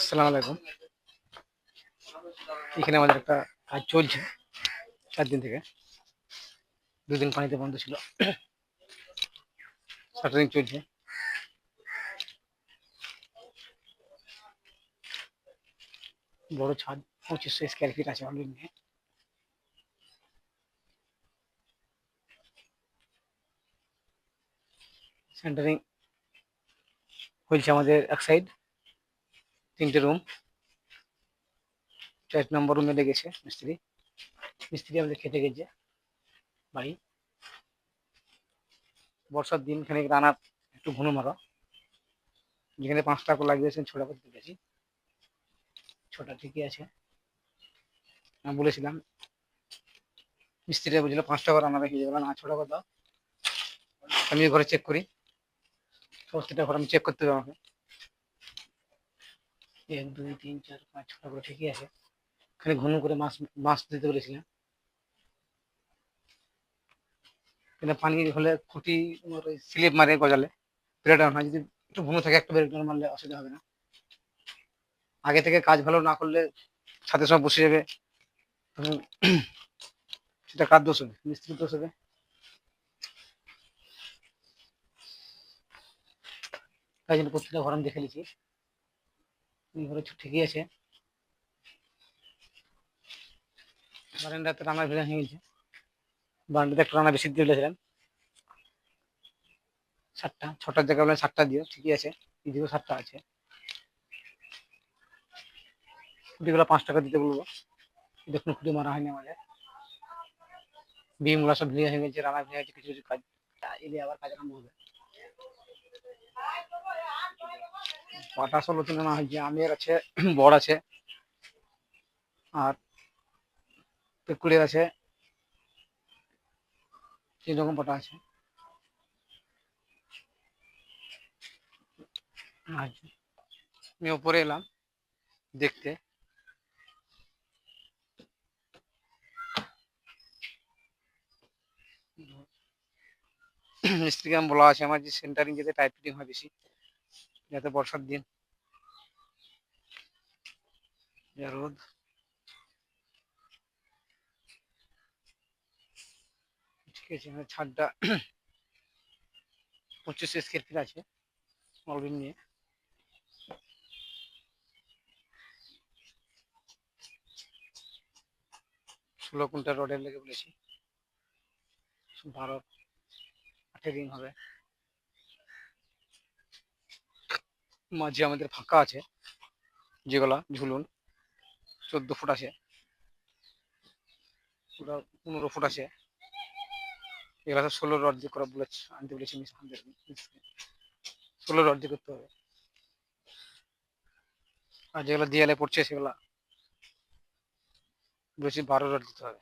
আসসালামু আলাইকুম এখানে আমাদের একটা কাজ চলছে। চার দিন থেকে। দুদিন পানিতে বন্ধ ছিল। শাটারিং চলছে। বড় ছাদ পঁচিশশো স্কোয়ার ফিট আছে অলরেডি নিয়ে সেন্টারিং হয়েছে আমাদের এক সাইড তিনটে রুম চার নম্বর রুমে লেগেছে মিস্ত্রি। মিস্ত্রি আমাদের খেতে গেছে বাড়ি। বর্ষার দিন খানিক রানার একটু ঘন মারা যেখানে পাঁচটা করে লাগিয়েছেন ছটা করতে গেছি ছটা ঠিকই আছে। আমি বলেছিলাম, মিস্ত্রিরা বুঝলো পাঁচটা করে রান্না রেখে যাবে। না, ছোটা দাও। আমি ঘরে চেক করি। সমস্তটা ঘর আমি চেক করতে হবে আমাকে। এক, দুই, তিন, চার, পাঁচ ছটা করে ঠিকই আছে খালি ঘন করে মাছ মাছ দিতে বলেছিলাম। কিন্তু পানি হলে খুঁটি স্লিপ মারে গজালে ব্রেডার হয়। যদি একটু ঘন থাকে, একটা ব্রেডার মারলে অসুবিধা হবে না। আগে থেকে কাজ ভালো না করলে ছাদের সব বসে যাবে। সেটা কার দোষ হবে? মিস্ত্রির দোষ হবে। তাই জন্য প্রত্যেকটা ঘর দেখে নিচ্ছি। ঘরে ঠিকই আছে বারান্দাতে ভিড় হয়ে গেছে বারান্দাতে একটা রান্না বেশি দিয়ে দিয়েছিলাম সাতটা, ছটার জায়গায় বললাম সাতটা দিও, ঠিকই আছে। এদিকেও সাতটা আছে। খুঁটিগুলো পাঁচ টাকা দিতে বলব। দেখুন, খুঁটি মারা হয়নি আমাদের। বিমগুলো সব ভিড়ে হয়ে গেছে, রান্না ভিড়ে গেছে, কিছু কিছু কাজ। এলে আবার কাজ আরম্ভ হবে। পাটা ষোলো তিন আনা হয়েছে আমের আছে বড় আছে, আর পেকুড়ের আছে, তিন রকম পাটা আছে। আমি ওপরে এলাম দেখতে। মিস্ত্রিকে আমি বলা আছে আমার যে সেন্টারিং যাতে টাইপ হয় বেশি। যাতে বর্ষার দিন। রোদ। ছাদটা পঁচিশ স্কোয়ার ফিট আছে অলরেডি নিয়ে। ষোলো কুইন্টাল রডের লেগে বলেছি। বারো, আঠেরো দিন হবে। মাঝে আমাদের ফাঁকা আছে, যেগুলা ঝুলুন, চোদ্দ ফুট আছে, পুরো পনেরো ফুট আছে। এগুলা তো ষোলো রড দিয়ে করা বলেছে আনতে বলেছি ষোলো রড দিয়ে করতে হবে। আর যেগুলো দেয়ালে পড়ছে সেগুলা বলেছি বারো রড দিতে হবে।